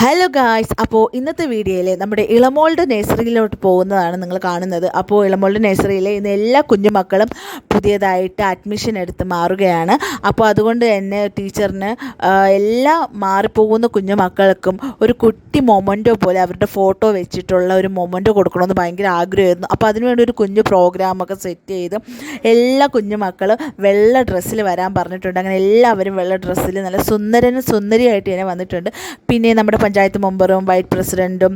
Hello guys അപ്പോൾ ഇന്നത്തെ വീഡിയോയിൽ നമ്മുടെ ഇളമോളുടെ നഴ്സറിയിലോട്ട് പോകുന്നതാണ് നിങ്ങൾ കാണുന്നത്. അപ്പോൾ ഇളമോളുടെ നഴ്സറിയിലെ ഇന്ന് എല്ലാ കുഞ്ഞുമക്കളും പുതിയതായിട്ട് അഡ്മിഷൻ എടുത്ത് മാറുകയാണ്. അപ്പോൾ അതുകൊണ്ട് തന്നെ ടീച്ചറിന് എല്ലാ മാറിപ്പോകുന്ന കുഞ്ഞുമക്കൾക്കും ഒരു കുട്ടി മൊമന്റോ പോലെ അവരുടെ ഫോട്ടോ വെച്ചിട്ടുള്ള ഒരു മൊമന്റോ കൊടുക്കണമെന്ന് ഭയങ്കര ആഗ്രഹമായിരുന്നു. അപ്പോൾ അതിനുവേണ്ടി ഒരു കുഞ്ഞു പ്രോഗ്രാമൊക്കെ സെറ്റ് ചെയ്ത് എല്ലാ കുഞ്ഞുമക്കളും വെള്ള ഡ്രസ്സിൽ വരാൻ പറഞ്ഞിട്ടുണ്ട്. അങ്ങനെ എല്ലാവരും വെള്ള ഡ്രസ്സിൽ നല്ല സുന്ദരനും സുന്ദരിയായിട്ട് തന്നെ വന്നിട്ടുണ്ട്. പിന്നെ നമ്മുടെ പഞ്ചായത്ത് മെമ്പറും വൈസ് പ്രസിഡന്റും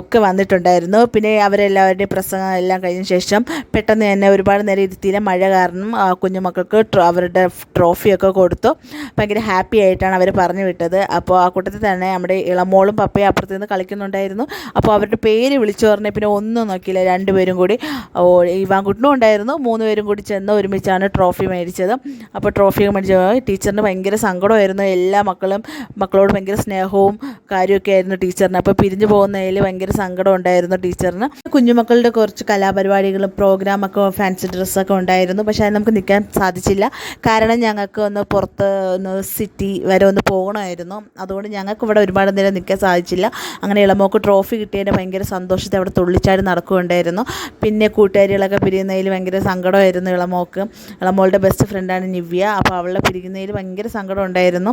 ഒക്കെ വന്നിട്ടുണ്ടായിരുന്നു. പിന്നെ അവരെല്ലാവരുടെയും പ്രസംഗം എല്ലാം കഴിഞ്ഞ ശേഷം പെട്ടെന്ന് തന്നെ ഒരുപാട് നേരം ഇരുത്തിയില്ല മഴ കാരണം കുഞ്ഞുമക്കൾക്ക് അവരുടെ ട്രോഫിയൊക്കെ കൊടുത്തു. ഭയങ്കര ഹാപ്പി ആയിട്ടാണ് അവർ പറഞ്ഞു വിട്ടത്. അപ്പോൾ ആ കൂട്ടത്തിൽ തന്നെ നമ്മുടെ ഇളമോളും പപ്പയും അപ്പുറത്ത് നിന്ന് കളിക്കുന്നുണ്ടായിരുന്നു. അപ്പോൾ അവരുടെ പേര് വിളിച്ചു പറഞ്ഞാൽ പിന്നെ ഒന്നും നോക്കിയില്ല. രണ്ടുപേരും കൂടി ഇവാൻകുട്ടനും ഉണ്ടായിരുന്നു. മൂന്ന് പേരും കൂടി ചെന്ന് ഒരുമിച്ചാണ് ട്രോഫി മേടിച്ചത്. അപ്പോൾ ട്രോഫി മേടിച്ച ടീച്ചറിന് ഭയങ്കര സങ്കടമായിരുന്നു. എല്ലാ മക്കളും മക്കളോട് ഭയങ്കര സ്നേഹവും കാര്യമൊക്കെ ആയിരുന്നു ടീച്ചറിന്. അപ്പോൾ പിരിഞ്ഞു പോകുന്നതിൽ ഭയങ്കര സങ്കടം ഉണ്ടായിരുന്നു ടീച്ചറിന്. കുഞ്ഞുമക്കളുടെ കുറച്ച് കലാപരിപാടികളും പ്രോഗ്രാമൊക്കെ ഫാൻസി ഡ്രസ്സൊക്കെ ഉണ്ടായിരുന്നു. പക്ഷേ അത് നമുക്ക് നിൽക്കാൻ സാധിച്ചില്ല. കാരണം ഞങ്ങൾക്ക് ഒന്ന് പുറത്ത് ഒന്ന് സിറ്റി വരെ ഒന്ന് പോകണമായിരുന്നു. അതുകൊണ്ട് ഞങ്ങൾക്ക് ഇവിടെ ഒരുപാട് നേരം നിൽക്കാൻ സാധിച്ചില്ല. അങ്ങനെ ഇളമോക്ക് ട്രോഫി കിട്ടിയതിന്റെ ഭയങ്കര സന്തോഷത്തെ അവിടെ തുള്ളിച്ചാടി നടക്കുകയുണ്ടായിരുന്നു. പിന്നെ കൂട്ടുകാരികളൊക്കെ പിരിയുന്നതിൽ ഭയങ്കര സങ്കടമായിരുന്നു ഇളമോക്ക്. ഇളമോളുടെ ബെസ്റ്റ് ഫ്രണ്ടാണ് നിവ്യ. അപ്പോൾ അവളെ പിരിക്കുന്നതിൽ ഭയങ്കര സങ്കടം ഉണ്ടായിരുന്നു.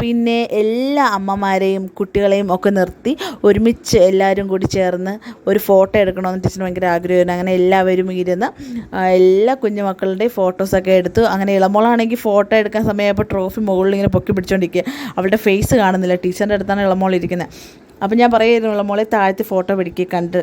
പിന്നെ എല്ലാ അമ്മമാരെയും കുട്ടികളെയും ഒക്കെ നിർത്തി ഒരുമിച്ച് എല്ലാവരും കൂടി ചേർന്ന് ഒരു ഫോട്ടോ എടുക്കണമെന്ന് ടീച്ചറിന് ഭയങ്കര ആഗ്രഹമായിരുന്നു. അങ്ങനെ എല്ലാവരും ഇരുന്ന് എല്ലാ കുഞ്ഞുമക്കളുടെയും ഫോട്ടോസൊക്കെ എടുത്തു. അങ്ങനെ ഇളമോളാണെങ്കിൽ ഫോട്ടോ എടുക്കാൻ സമയമായപ്പോൾ ട്രോഫി മുകളിൽ ഇങ്ങനെ പൊക്കി പിടിച്ചുകൊണ്ടിരിക്കുക അവളുടെ ഫേസ് കാണുന്നില്ല. ടീച്ചറിന്റെ അടുത്താണ് ഇളമോൾ ഇരിക്കുന്നത് അപ്പോൾ ഞാൻ പറയുമായിരുന്നു ഇളമോളെ താഴ്ത്തി ഫോട്ടോ പിടിക്കുക കണ്ട്